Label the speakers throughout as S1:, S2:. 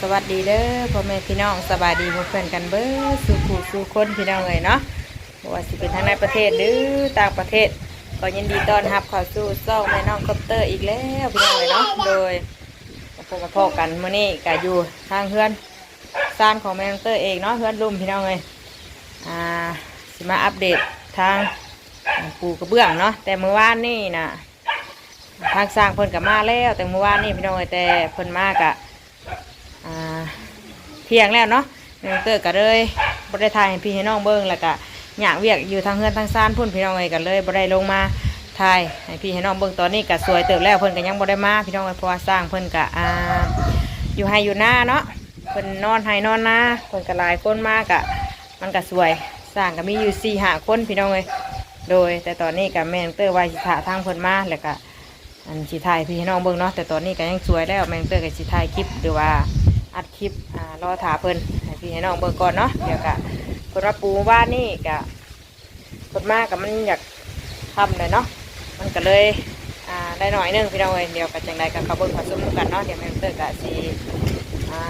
S1: สวัสดีเด้อพ่อแม่พี่น้องสบายดีมเพื่อนกันเบ้อสู่ผู้สู่คนพี่น้องเลยเนาะว่าสิเป็นทางในประเทศหรือต่างประเทศก็ยินดีต้อนรับเข้าสู่ซ่องแม่น้องคอปเตอร์อีกแล้วพี่น้องเลยเนาะโดยพบมาพบกันมื้อนี้ก็อยู่ทางเพื่อนซานของแม่น้องเตอร์เองเนาะเพื่อนรุ่มพี่น้องเลยอ่าสิมาอัปเดตทางปูกระเบื้องเนาะแต่เมื่อวานนี่นะทางสร้างเพิ่นกับมาแล้วแต่เมื่อวานนี่พี่น้องเอ้ยแต่เพิ่นมากอ่า เที่ยงแล้วเนาะน้องเตอร์ก็เลยบ่ไดถ่ายให้พี่ให้น้องเบิ่งแล้วก็อยากเวียกอยู่ทางเฮือนทางซ่านพุ่นพี่น้องเอ้ยก็เลยบ่ไดลงมาถ่ายให้พี่ให้น้องเบิ่งตอนนี้ก็สวยเติบแล้วเพิ่นก็ยังบ่ไดมาพี่น้องเอ้ยเพราะว่าสร้างเพิ่นก็อ่าอยู่ให้อยู่หน้าเนาะเพิ่นนอนให้นอนนาเพิ่นก็ลายคนมากอะมันก็สวยสร้างก็มีอยู่สี่ห้าคนพี่น้องเอ้ยโดย แต่ตอนนี้ก็แมงเตอร์ว่าสิถ่าทางเพิ่นมาแล้วก็อันสีไทยพี่น้องเบิ่งเนาะแต่ตอนนี้ก็ยังสวยแล้วแมงเตอร์กับสีไทยคลิปหรือว่า อัดคลิปอ่ารอถาเพิ่นให้พี่ให้น้องเบิ่งก่อนเนาะเดี๋ยวกะคนว่าปูว่านี่กะคนมากกับมันอยากทำเลยเนาะมันก็เลยอ่าได้หน่อยหนึงพี่น้องเอ้ยเดี๋ยวกันจังใดกับเขาเบิ่งผสมกันเนาะเดี๋ยวแมงเตอร์กะสีอ่า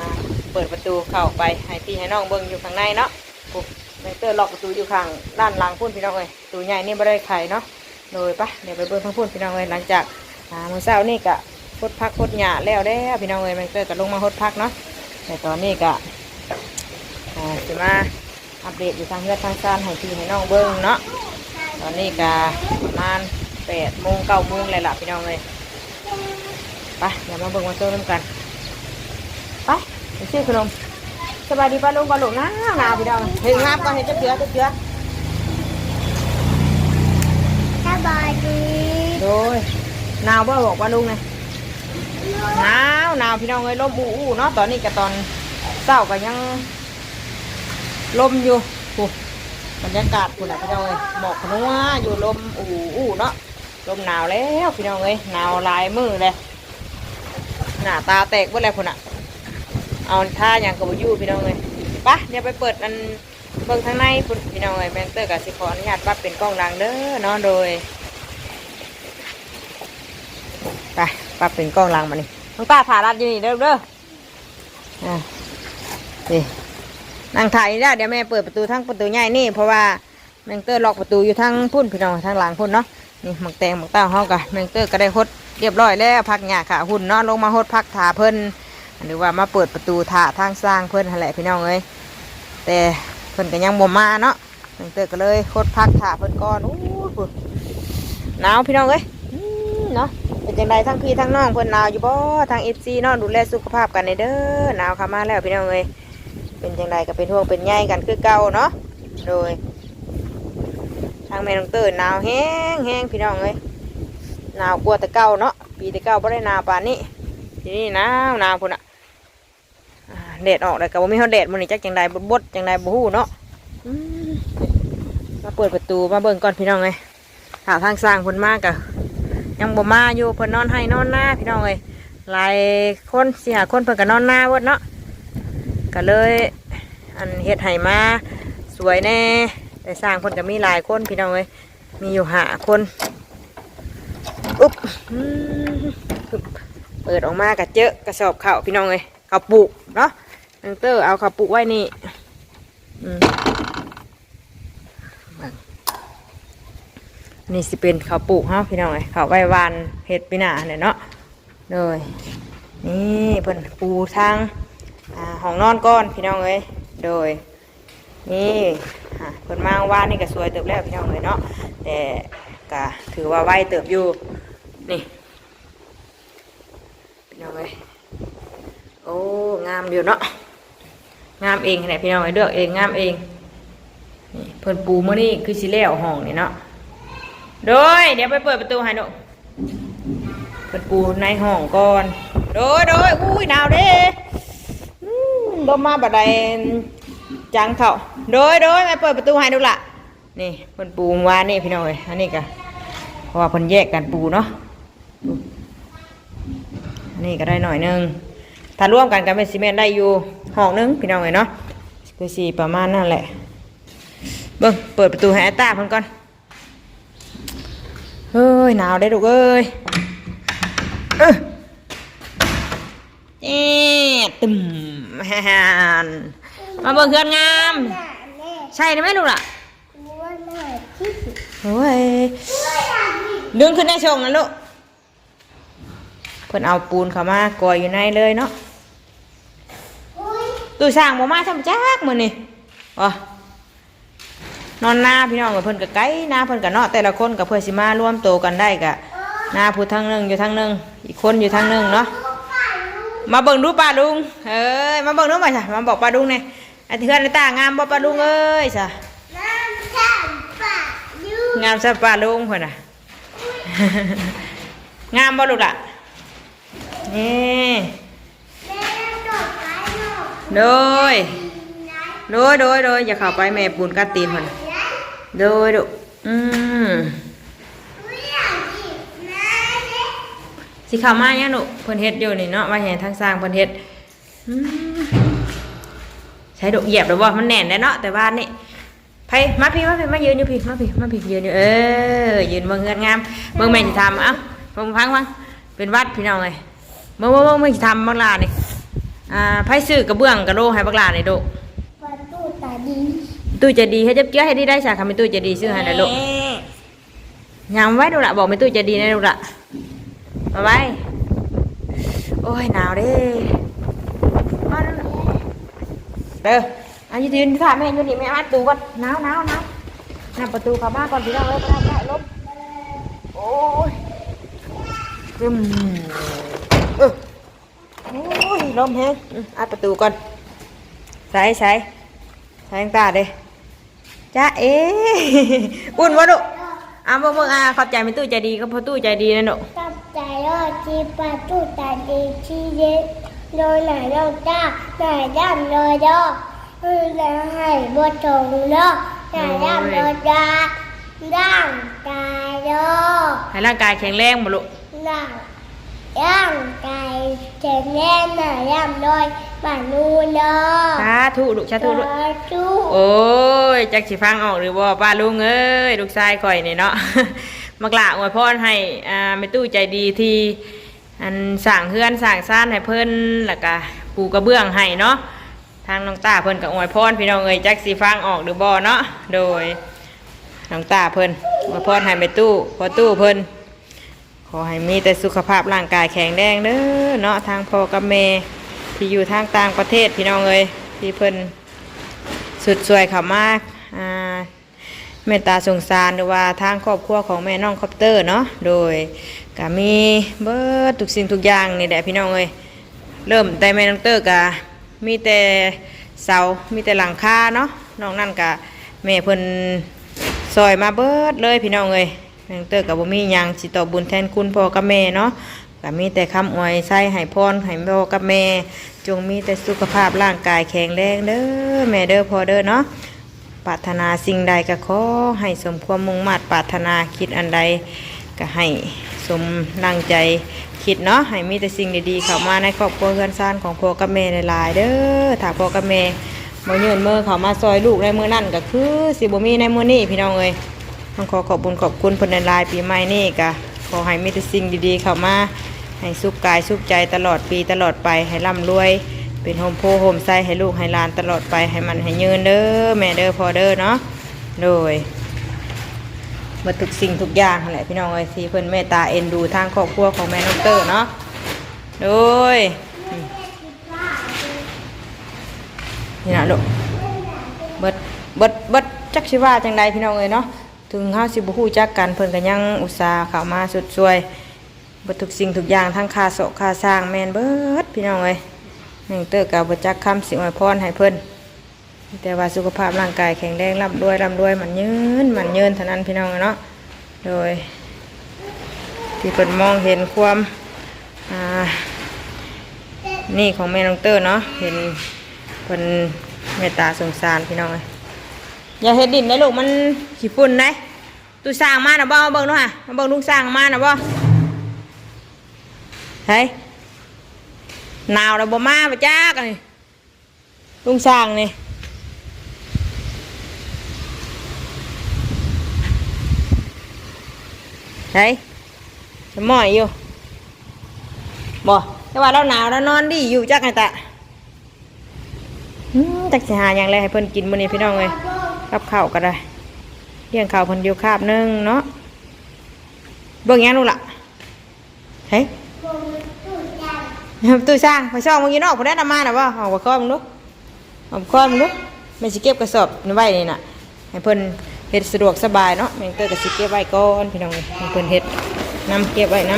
S1: เปิดประตูเข้าไปให้พี่ให้น้องเบิ่งอยู่ข้างในเนาะปุ๊บแมงเตอร์ล็อกประตูอยู่ข้างด้านหลังพุ่นพี่น้องเอ้ยประตูใหญ่นี่ไม่ได้ไขเนาะโดยปะเดี๋ยวไปเบิ่งทั้งพุ่นพี่น้องเอ้ยหลังจากอ่ามื้อเช้านี่ก็พดพักพดหญ้าแล้วเด้อพี่น้องเอ้ยแมงเตอร์ก็ลงมาพดพักเนาะ แต่ตอนนี้ก็อ่าสิมาอัปเดตอยู่ทางเฮือนทางซานให้พี่ให้น้องเบิ้งเนาะตอนนี้ก็ประมาณแปดโมงเก้าโมงเลยล่ะพี่น้องเลยไปเดี๋ยวมาเบิ่งมาโซ่น้ำกันไปไปซื้อขนมสบายดีป้าลุงป้าลุงนะหนาวพี่น้องเห็นงามก่อนเห็นเจ้าเสือเจ้าเสือ
S2: สบายดี
S1: โดยหนาวบ่บอกป้าลุงไง หนาวหนาวพี่น้องเอ้ยลมอู้อู้เนาะตอนนี้ก็ตอนเศร้าก็ยังลมอยู่โอ้บรรยากาศคุณน่ะพี่น้องเอ้ยหมอกนัวอยู่ลมอู้อู้เนาะลมหนาวแล้วพี่น้องเอ้ยหนาวลายมือเลยหน้าตาแตกเมื่อไรคุณน่ะเอาท่าอย่างกับอยู่พี่น้องเอ้ยไปะเดี๋ยวไปเปิดอันเบิ่งทางในพี่น้องเอ้ยแมนเตอร์กับสิขออนุญาตปรับเป็นกล้องหลังเด้อเนาะโดยไปปับเป็นกล้องหลังมานี่ น้องตาถ่ายรัดอยู่นี่เด้อเด้ออ่านี่นั่งถ่ายนี่ได้เดี๋ยวแม่เปิดประตูทั้งประตูใหญ่นี่ เพราะว่าแมงเตอร์ล็อกประตูอยู่ทั้งพุ่นพี่น้องทั้งหลังพุ่นเนาะนี่หมักแตงหมักเต้าเฮากะแมงเตอร์ก็ได้ฮดเรียบร้อยแล้วพักหญ้าขาหุ่นเนาะลงมาฮดพักถาเพิ่นหรือว่ามาเปิดประตูถาทางสร้างเพิ่นแหละพี่น้องเอ้ยแต่เพิ่นก็ยังบ่มาเนาะแมงเตอร์ก็เลยฮดพักถาเพิ่นก่อนอู้หูหนาวพี่น้องเอ้ยอืมเนาะ จังไดทั้งพี่ทั้งน้องเพิ่นหนาวอยู่บ่ทางเอฟซีน้องดูแลสุขภาพกันในเด้อหนาวขามาแล้วพี่น้องเอ้ยเป็นจังไดก็เป็นห่วงเป็นใยกันคือเก่าเนาะโดย ทางแม่น้องเตอร์หนาวแห้งแห้งพี่น้องเอ้ยหนาวกลัวแต่เก่าเนาะปีแต่เก่าบ่ได้หนาวปานนี้ทีนี้หนาวหนาวพุ่นอะแดดออกแล้วก็บ่มีเฮาแดดมื้อนี้จักจังไดบดๆจังไดบ่ฮู้เนาะมาเปิดประตูมาเบิ่งก่อนพี่น้องเอ้ยถ้าทางสร้างพิ่นมากะ ยังบ่มาอยู่เพิ่นนอนให้นอนหน้าพี่น้องเอ้ยหลายคนสิหาคนเพิ่นก็นอนหน้าเวิดเนาะก็เลยอันเฮ็ดให้มาสวยแน่แต่สร้างเพิ่นก็มีหลายคนพี่น้องเอ้ยมีอยู่หาคนอุ๊บเปิดออกมาก็เจอกระสอบข้าวพี่น้องเอ้ยข้าวปลูกเนาะนังเตอร์เอาข้าวปลูกไว้นี่อืม นี่สิเป็นข้าวปลูกเฮาพี่น้องเอ้ยข้าวไว้วานเห็ดปีหน้าเนี่ยเนาะเลยนี่เพิ่นปูทางห้องนอนก้อนพี่น้องเอ้ยโดยนี่เพิ่นมาวานนี่ก็สวยเติบแล้วพี่น้องเอ้ยเนาะแต่ก็ถือว่าไวเติบอยู่นี่พี่น้องเอ้ยโอ้งามอยู่เนาะงามเองไหนพี่น้องเอ้ยเลือกเองงามเองนี่เพิ่นปูมื้อนี้คือสิแล้วห้องนี่เนาะ โดย เดี๋ยวไปเปิดประตูให้หนูเปิดปูในห้องก่อน โดยโดยอุ้ยหนาวเด้อืมลมมาบัดใดจังเขาโดยโดยมาเปิดประตูให้ดูละนี่เปิดปูวานนี่พี่น้องเอ้ยอันนี้ก็เพราะว่าเพิ่นแยกกันปูเนาะนี่ก็ได้หน่อยนึงถ้าร่วมกันกันเป็นซีเมนต์ได้อยู่ห้องนึงพี่น้องเอ้ยเนาะคือสีประมาณนั่นแหละเบิ่งเปิดประตูให้ไอ้ตาเพิ่นก่อน เฮ้ยหนาวได้ลูกเอ้ยเออเอ๊ตึมฮานมาเบิ่งเฮือนงาม
S2: หน้าแม่
S1: ใช่ไหมลูกล่ะ
S2: ว่าหน้าที่สุด
S1: โอ้ยดึงขึ้นได้ชงนะลูกเพิ่นเอาปูนเข้ามากอยอยู่ในเลยเนาะ
S2: อุ้ย
S1: ตู้สร้างบ่มาทำจักมื้อนี่อ๋ นอนหน้าพี่น้องกับเพิ่นก็ไกลหน้าเพิ่นก็เนาะแต่ละคนก็เพื่อสิมารวมโตวกันได้ก็หน้าผู้ทางหนึงอยู่ทางหนึงอีกคนอยู่ทางหนึงเนาะ
S2: ลูกป้าลูก
S1: มาเบิ่งดูป้าลุงเอ้ยมาเบิ่งดูมาจ้ะมาบอกป้าลุงเนี่ยไอ้เทือนไอ้ตางามบ่ป้าลุงเอ้ยจ้ะ
S2: น้ำข้ามป้าลูก
S1: งามซะป้าลุงเพิ่นน่ะงามบ่ลูกล่ะนี่
S2: แม่ดอกไม้ดอก
S1: โดย
S2: ไหน
S1: โดยโดยโดยอย่าเข้าไปแม่ปูนกัดตีนเพิ่น
S2: ไหน
S1: โดยดุอืม
S2: อุ้ยอยากกินน้ำเด็ก
S1: สิข้ามายังลูเพิ่นเฮ็ดอยู่นี่เนาะว่าแห่ทางสร้างเพิ่นเฮ็ดใช้ดกเหยียบแล้วบ่มันแน่นได้เนาะแต่ว่านี่ไผมาพี่มาพี่มายืนอยู่พี่มาพี่มาพี่ยืนอยู่เออยืนเบิ่งเงินงามเบิ่งแม่สิทำเอ้าเบิ่งฟังฟังเป็นวัดพี่น้องเอ้ยเบิ่งเบิ่งเบิ่งแม่ทำบักลาเนี่ยอ่าไผซื้อกระเบื้องกระโลให้บักลาเนี่ยดุ
S2: ประตูตาดี
S1: ตู้จะดีให้จับเกี้ยให้ได้ได้สาคำเป็นตู้จะดีซื้อให้นะลูกยามไว้ดูละบอกเป็นตู้จะดีนะลูกละมาไว้โอ้ยหนาวเด้มาดูละเด้ออันนี้ยืนค่ะแม่ยืนนี่แม่อัดตูก่อนหนาวหนาวหนาวหน้าประตูเข้ามาก่อนพี่น้องเลยก็ได้ได้ลบโอ้ยซึมเออโอ้ยลมแฮงอืมอัดประตูก่อนใส่ใส่ใส่ตาเด้ จ้าเอ๊อุ่นวะลูกอะเมื่อเมื่ออะขอบใจเป็นตู้ใจดีก็เพราะตู้ใจดีนะหนู
S2: ตั้งใจรอดที่ประตูตาดีที่เย็นโดยไหนโดนจ้าไหนย่ำเลยดอเออแล้วให้บทงดอไหนย่ำเลยดาร่างกายดอ
S1: ให้ร่างกายแข็งแรงบ่ลูก
S2: ร่าง ร่างกายแข็งแรงไหนย่ำเลยบานูดอ
S1: สาธุลูกสาธุลูก
S2: สาธุ
S1: โอ้ยจักสิฟังออกหรือบ่ป้าลุงเอ้ยลูกชายข่อยนี่เนาะ มักละอวยพรให้อ่าแม่ตู้ใจดีที่อันสั่งเฮือนสั่งซ่านให้เพิ่นแล้วก็ปูกระเบื้องให้เนาะทางน้องตาเพิ่นก็อวยพรพี่น้องเอ้ยจักสิฟังออกหรือบ่เนาะโดยน้องตาเพิ่นอวยพรให้แม่ตู้พอตู้เพิ่นข อให้มีแต่สุขภาพร่างกายแข็งแรงเด้อเนาะทางพ่อกับแม่ที่อยู่ทางต่างประเทศพี่น้องเอ้ยที่เพิ่นสุดสวยเขามากอ่าเมตตาสงสารหรือว่าทางครอบครัวของแม่น้องคอปเตอร์เนาะโดยก็มีเบิดทุกสิ่งทุกอย่างนี่แหละพี่น้องเอ้ยเริ่มแต่แม่น้องเตอร์ก็มีแต่เสา มีแต่หลังคาเนาะนอกนั้นก็แม่เพิ่นซอยมาเบิดเลยพี่น้องเอ้ย น้องเตอร์ก็บ่มีหยังสิตอบบุญแทนคุณพ่อกับแม่เนาะก็มีแต่คำอวยใส่ให้พรให้พ่อกับแม่ จงมีแต่สุขภาพร่างกายแข็งแรงเด้อแม่เด้อพ่อเด้อเนาะปรารถนาสิ่งใดก็ขอให้สมความมุ่งมั่นปรารถนาคิดอันใดก็ให้สมดังใจคิดเนาะให้มีแต่สิ่งดีๆเข้ามาในครอบครัวเฮือนซ่านของพ่อกับแม่หลายๆเด้อถ้าพ่อกับแม่บ่ยืนมือเข้ามาซอยลูกในมือนั่นก็คือสิบ่มีในมือนี้พี่น้องเอ้ย ต้องขอขอบคุญขอบคุณเพิ่นลายปีใหม่นี้ก็ขอให้มีแต่สิ่งดีๆ เข้ามา ให้สุขกายสุขใจตลอดปีตลอดไปให้ร่ำรวย เป็นโฮมโพโฮมไซให้ลูกให้หลานตลอดไปให้มันให้ยืนเด้อแม่เด้อพอเด้อเนาะโดยมดทุกสิ่งทุกอย่างแหละพี่น้องเอ้ยที่เพิ่นเมตตาเอ็นดูทางครอบครัวของแม่น้องเตอร์เนาะโดยนี่นะลูกเบิดเบิดเบิดจักสิว่าจังใดพี่น้องเอ้ยเนาะ ถึงเฮาสิบ่ฮู้จักกันเพิ่นก็ยังอุตส่าห์เข้ามาสุดช่วยบดทุกสิ่งทุกอย่างทั้งค่าโสค่าสร้างแมนเบิดพี่น้องเอ้ยหนึ่งเตอร์กับบจักคำสิอวยพรให้เพิ่นแต่ว่าสุขภาพร่างกายแข็งแรงร่ำรวยร่ำรวยมันยืนมันยืนเท่านั้นพี่น้องเนาะโดย ที่เพิ่นมองเห็นความนี่ของแม่น้องเตอร์เนาะเห็นเพิ่นเมตตาสงสารพี่น้องเอ้ยอย่าเฮ็ดดินได้ลูกมันขี้ฝุ่นได้ ตู้สร้างมานะบ่มาเบิ่งดูฮะมาเบิ่งลุงสร้างมานะบ่เฮ้ยหนาวแล้วบ่มาบ่จักนี่ลุงสร้างนี่เฮ้ยจะมอยอยู่บ่แต่ว่าเราหนาวแล้วนอนดีอยู่จักไงตะอืมจักสิหาอย่างไรให้เพิ่นกินมื้อนี้พี่น้องเอ้ยกับข้าวก็ได้ เลี้ยงข้าวเพิ่นอยู่คาบหนึงเนาะเบิ่งหยังลูกล่ะเฮ้ยตู้ช่างไปช่องมึงอยีนอกพอได้นำมาน่ะบ่เอาไปคอมึงดูเอาไปคอมึงดูไม่สิเก็บกระสอบนี่ไว้นี่น่ะให้เพิ่นเฮ็ดสะดวกสบายเนาะแม่งเตอก็สิเก็บไว้ก่อนพี่น้องเอ้ยให้เพิ่นเฮ็ดนำเก็บไว้น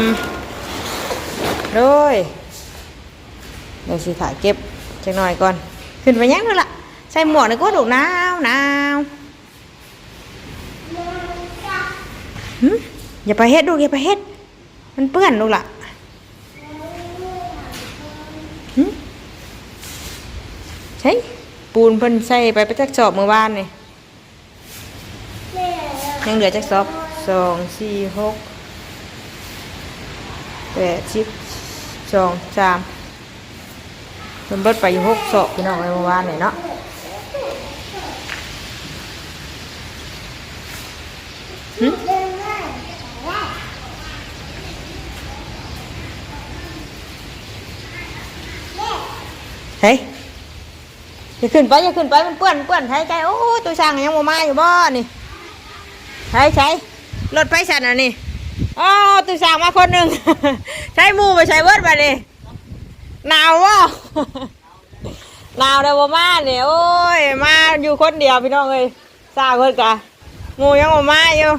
S1: ำโดยเดี๋ยวสิถ่ายเก็บจักหน่อยก่อน ขึ้นไปยังนั่นล่ะใส่หมวกนี่ก็ดูหนาวหนาวหึ อย่าไปเฮ็ดดูอย่าไปเฮ็ด มันเปื้อนลูกล่ะใช่ปูนเพิ่นใส่ไปไปจักสอบเมื่อวานนี่ยังเหลือจักสอบสองสี่หกแปดสิบสองสามเพิ่นเบิดไปอยู่หกสอบพี่น้องเอ้ยเมื่อวานนี่เนาะหึ เฮ้ยอย่าขึ้นไปอย่าขึ้นไปมันเปื้อนเปื้อนใช้ใจโอ้ยตัวช่างยังบ่มาอยู่บ่นี่ใช้ใช้รถไปสั่นอะนี่อ๋อตัวช่างมาคนหนึ่งใช้มูไปใช้เวิร์ดไปดิหนาววะหนาวเลยบ่มาเนี่ยโอ้ยมาอยู่คนเดียวพี่น้องเอ้ยสร้างเพิ่นกะมูยังบ่มาอยู่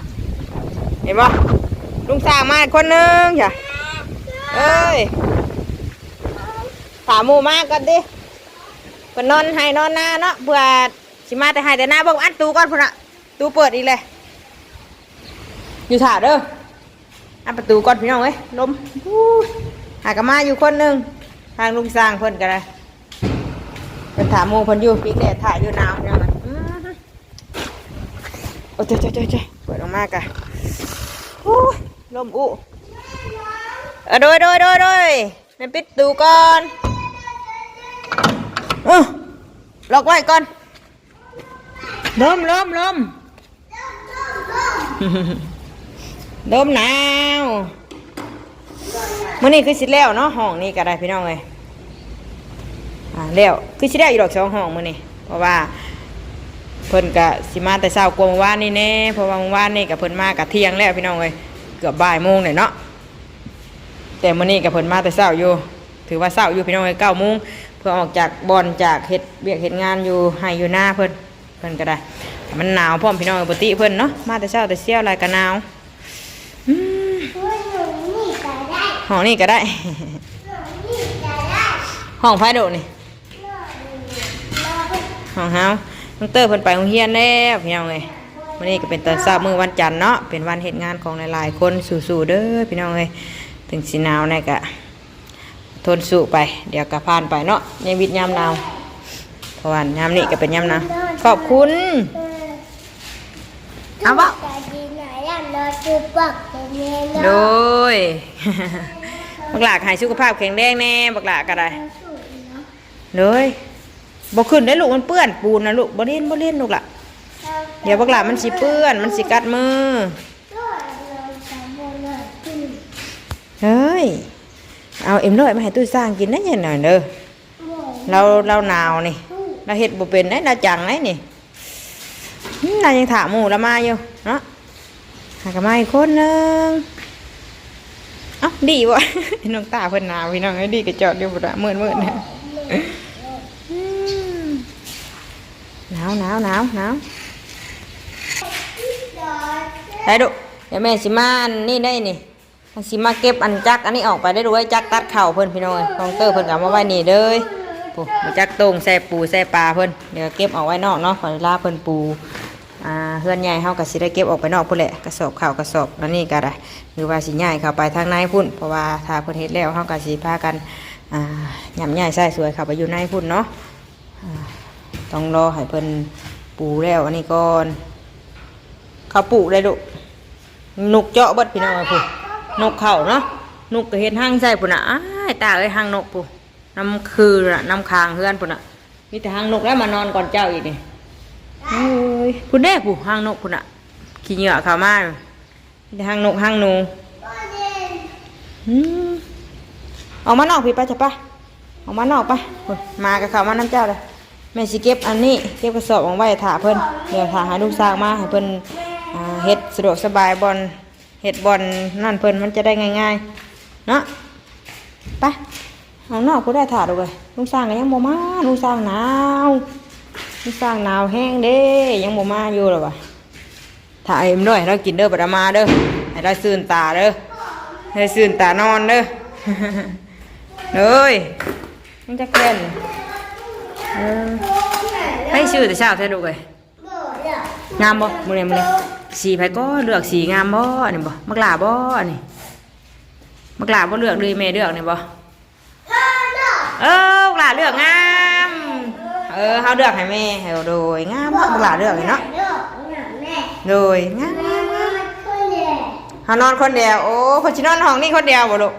S1: เห็นบ่ลุงสร้างมาคนหนึ่งจ้ะเอ้ย ถามหมูมาก่อนดิเพิ่นนอนให้นอนหน้าเนาะเพื่อสิมาแต่ให้แต่หน้าเบิ่งอัดตูก่อนพุ่นน่ะตูเปิดอีกเลยอยู่ถ่าเด้ออัดประตูก่อนพี่น้องเอ้ยลมอู้หากมาอยู่คนหนึ่งทางลุงสร้างเพิ่นก็ได้เป็นถามโมงเพันอยู่ปีกแดดถ่ายอยู่หนาวยังไงอื้อหือโอ้เจ้าเจ้าเจ้าเจ้าเปิดออกมากะโอ้ลมอุเออโดยโดยโดยโดยในปิดตูก่อน เออล็อกไว้ก่อนลมลมลมลมหนาวมื่อนี้คือสิแล้วเนาะห้องนี้ก็ได้พี่น้องเลยอ่าแล้วคือสิได้อยู่ดอกสองห้องมื้อนี้เพราะว่า เพิ่นก็สิมาแต่เช้ากว่าเมื่อวานนี่แน่เพราะว่าเมื่อวานนี่ก็เพิ่นมาก็เที่ยงแล้วพี่น้องเอ้ยเกือบบ่ายโมงเลยเนาะแต่มื้อนี้ก็เพิ่นมาแต่เช้าอยู่ ถือว่าเช้าอยู่พี่น้องเอ้ยเก้าโมง เพื่อออกจากบอนจากเฮ็ดเวียกเฮ็ดงานอยู่ให้อยู่หน้าเพิ่นเพิ่นก็ได้ มันหนาวพร้อมพี่น้องเอ้ยปกติเพิ่นเนาะมาแต่เช้าแต่เสี้ยวอะไรก็หนาวอืมห้องนี้ก็ได้ห้องไฟโดนี่ห้องเฮาน้องเตอร์เพิ่นไปโรงเรียนแล้วพี่น้องเอ้ยวันนี้ก็เป็นตอนเช้ามื้อวันจันทร์เนาะเป็นวันเฮ็ดงานของหลายๆคนสู้ๆเด้อพี่น้องเอ้ยถึงสิหนาวแน่ก็ ทนสู้ไป เดี๋ยวก็ผ่านไปเนาะในวิทย์ยามนาวเพราะว่ายามนี้ก็เป็นยามนาวขอบคุณเอาบ่โดยบักหลากให้สุขภาพแข็งแรงแน่บักหลากก็ได้เลยบ่ขึ้นได้ลูกมันเปื้อนปูนนะลูกบ่เล่นบ่เล่นลูกล่ะเดี๋ยวบักหลามันสิเปื้อน มันสิกัดมือเฮ้ย เอาเอ็มร้อยมาให้ตู้สร้างกินได้ยังหน่อยเด้อเราเราหนาวนี่ เราเฮ็ดบ่เป็นได้เราจังได้นี่อืมเรายังถามหมู่เรามาอยู่เนาะหากมาอีกคนนึงเอ้าดีวะน้องตาเพิ่นหนาวพี่น้องไอ้ดีก็จอดอยู่บ่ได้มื่นๆนะอืมหนาวหนาวหนาวหนาวไปดูเดี๋ยวแม่สิมานนี่ได้นี่ สิมาเก็บอันจักอันนี้ออกไปได้ด้วยจักตัดเข่าเพิ่นพี่น้อยของเตอร์เพิ่นก็เอามาไว้นี่เลยปูจักตรงใส่ปูใส่ปลาเพิ่นเดี๋ยวเก็บเอาไว้นอกเนาะขอเวลาเพิ่นปูอ่าเฮือนใหญ่เฮาก็สิได้เก็บออกไปนอกพุ่นแหละกระสอบข้ากระสอบอันนี้ก็ได้หรือว่าสิย้ายเข้าไปทางในพุ่นเพราะว่าถ้าเพิ่นเฮ็ดแล้วเฮาก็สิพากันอ่าย่ำย้ายใส่สวยเข้าไปอยู่ในพุ่นเนาะต้องรอให้เพิ่นปูแล้วอันนี้ก่อนเขาปูได้ลูกนุกเจาะบดพี่น้องเอ้ยพุ่น นกเขาเนาะนกก็เห็นห้างใส่ปุ่นอะตาเอ้ยห้างนกปุ่นน้ำคือน่ะน้ำคางเฮือนปุ่นอะมีแต่ห้างนกแล้วมานอนก่อนเจ้าอีกนี่โอ้ยพุ่นแน่ปุ่นห้างนกปุ่นอะขี้เหงื่อขามามีแต่ห้างนกห้างหนูอืมอออกมานอกพี่ไปจ้ะปะออกมานอกไปโอ้ยมากับเขามาน้ำเจ้าเลยแม่สิเก็บอันนี้เก็บกระสอบของไว้ถ่าเพิ่นเดี๋ยวถ่าหาลูกสร้างมาให้เพิ่นอ่าเฮ็ดสะดวกสบายบอล เฮ็ดบอลนั่นเพิ่นมันจะได้ง่ายๆ เนาะไปเอานอกกูได้ถ่าดเลยลูกสร้างยังบ่มาลูกสร้างหนาวลูกสร้างหนาวแห้งเด้ยังบ่มาอยู่หรอวะถ่าเอ็มด้วยเรากินเด้อบัดมาเด้อให้เราซื่นตาเด้อให้ซื่นตานอนเด้อเลยมันจะแก่นเออให้ชื่อแต่เช้าแท้ดูเลยงามบ่มื้อนี้มื้อนี้ สีไผก็เลือกสีงามบ่อันนี้บ่มักหลาบ่อันนี้มักหลาบ่เลือกเลยแม่เลือกนี่บ่เออมักหลาเลือกงามเออเฮาเลือกให้แม่ให้เอาโดยงามเนาะมักหลาเลือกนี่เนาะโดยงามงามงามเฮานอนคนเดียวโอ้คนสินอนห้องนี้คนเดียวบ่ลูก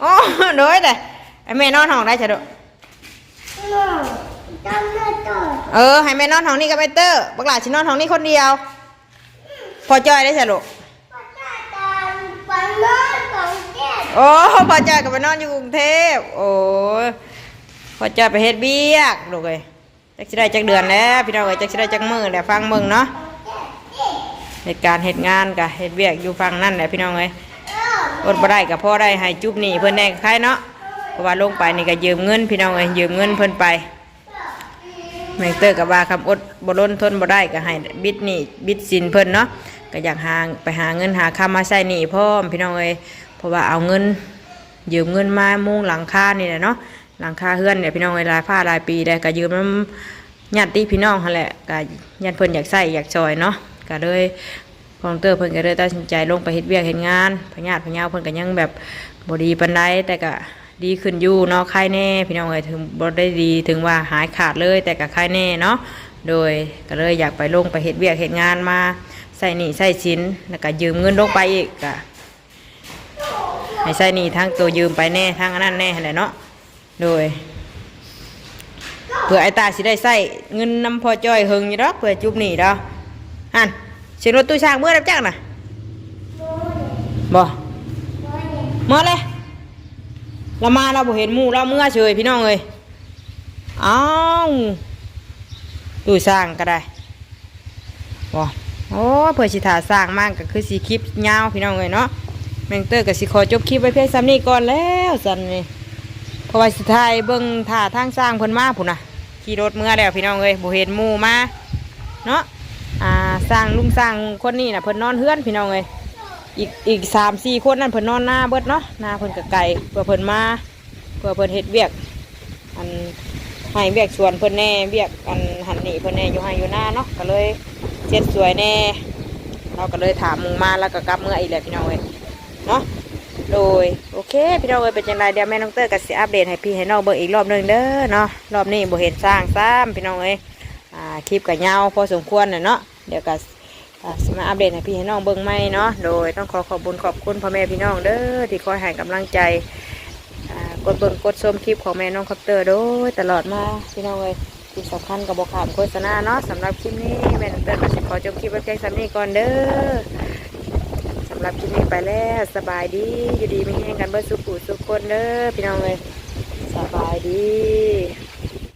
S1: โอ้โดยแต่ไอ้แม่นอนห้องได้จ้ะดูเออให้แม่นอนห้องนี้กับไอเตอร์บักหลาชินอนห้องนี้คนเดียว พอจอยได้จ้ะลูกโอ้พอจอยกับไปนอนอยู่กรุงเทพ โอ้ยพอจอยไปเฮ็ดเบียกลูกเอ้ยจักสิได้จักเดือนแล้ว พี่น้องเอ้ยจักสิได้จักมือแล้วฟังมึงเนาะเหตุการณ์เหตุงานกะเหตุเบียกอยู่ฟังนั่นแหละพี่น้องเอ้ยอดบ่ได้กับพ่อได้ให้จุบหนี่เพิ่นได้ใครเนาะเพราะว่าลงไปนี่ก็ยืมเงิน พี่น้องเอ้ยยืมเงินเพิ่นไปแม่เตอร์กับว่าคำอดบ่ล้นทนบ่ได้ก็ให้บิดหนี่บิดสินเพิ่นเนาะ ก็อยากหาไปหาเงินหาคำมาใช้หนี้พร้อพี่น้องเอ้ยเพราะว่าเอาเงินยืมเงินมามุงหลังคานี่แหละเนาะหลังคาเฮือนเนี่ยพี่น้องเอ้ยหลายผ้าหลายปีแล้ก็ยืมน้ำญาติพี่น้องหั่นแหละก็ญาติเพิ่นอยากใช้อยากซอยเนาะก็เลยพองเตอร์เพิ่นก็เลยตัดสินใจลงไปเฮ็ดเวียกเฮ็ดงานพญาติพญาเพิ่นก็ยังแบบบ่ดีปานใดแต่ก็ดีขึ้นอยู่เนาะคลายแน่ พี่น้องเอ้ยถึงบ่ได้ดีถึงว่าหายขาดเลยแต่ก็คลายแน่เนาะโดยก็เลยอยากไปลงไปเฮ็ดเวียกเฮ็ดงานมา ส่หนี้ใส่สินแล้วก็ยืมเงินลงไปอีกก็ให้ใส่หนี้ทั้งตัวยืมไปแน่ทั้งอันนั้นแน่หั่นแหละเนาะโดยเพื่อไอ้ตาสิได้ใส่เงินนำพอจอยหึงอยู่ดอกเพื่อจุบหนี้ดอกหันเสียงรถตู้ช่างเมื่อรับจ้างน่ะบ่เมื่อเลยเรามาเราบ่เห็นหมู่เราเมื่อเฉยพี่น้องเอ้ยอ้าวตู้สร้างก็ได้บ่ โอ้เพื่อสิถาสร้างมากก็คือสีคลิปยาวพี่น้องเอ้ยเนาะแมงเตอร์ก็สิขอจบคลิปไว้เพียงซ้ำนี้ก่อนแล้วสันนี่เพราะว่าสุดท้ายเบิ่งท่าทางสร้างเพิ่นมาพุ่นน่ะขี่รถเมื่อแล้วพี่น้องเอ้ยบ่เห็นหมูมาเนาะอ่าสร้างลุงสร้างคนนี้นะเพิ่นนอนเฮือนพี่น้องเอ้ยอีกอีกสามสี่คนนั่นเพิ่นนอนหน้าเบิดเนาะหน้าเพิ่นก็ไกลเพื่อเพิ่นมาเพื่อเพิ่นเฮ็ดเวียกอันให้เวียกสวนเพิ่นแน่เวียกอันหันนี่เพิ่นแน่อยู่ให้อยู่หน้าเนาะก็เลย เช็ดสวยแน่ เราก็เลยถามมึงมาแล้วก็กลับเมื่ออีกแหละพี่น้องเอ้ยเนาะโดยโอเค พี่น้องเอ้ยเป็นจังไรเดี๋ยวแม่น้องเตอร์ก็สิอัปเดตให้พี่ให้น้องเบิ่งอีกรอบหนึงเด้อเนาะรอบนี้บ่เห็นสร้างซ้ำพี่น้องเอ้ยอ่าคลิปก็ยาวพอสมควรน่ะเนาะเดี๋ยวก็สมาอัปเดตให้พี่ให้น้องเบิ่งใหม่เนาะ โดยต้องขอขอบคุญขอบคุณพ่อแม่พี่น้องเด้อที่คอยให้กำลังใจกดเบิ่งกดชมคลิปของแม่น้องคอปเตอร์โดยตลอดมาพี่น้องเอ้ย ที่สำคัญกับบอกขาวโฆษณาเนาะสำหรับคลิปนี้แม่นเตอร์ขอจบคลิปไว้เพียงสำนี้ก่อนเด้อสำหรับคลิปนี้ไปแล้วสบายดีอยู่ดีไม่แห้งกันเบิดสุขุสุขคนเด้อพี่น้องเลยสบายดี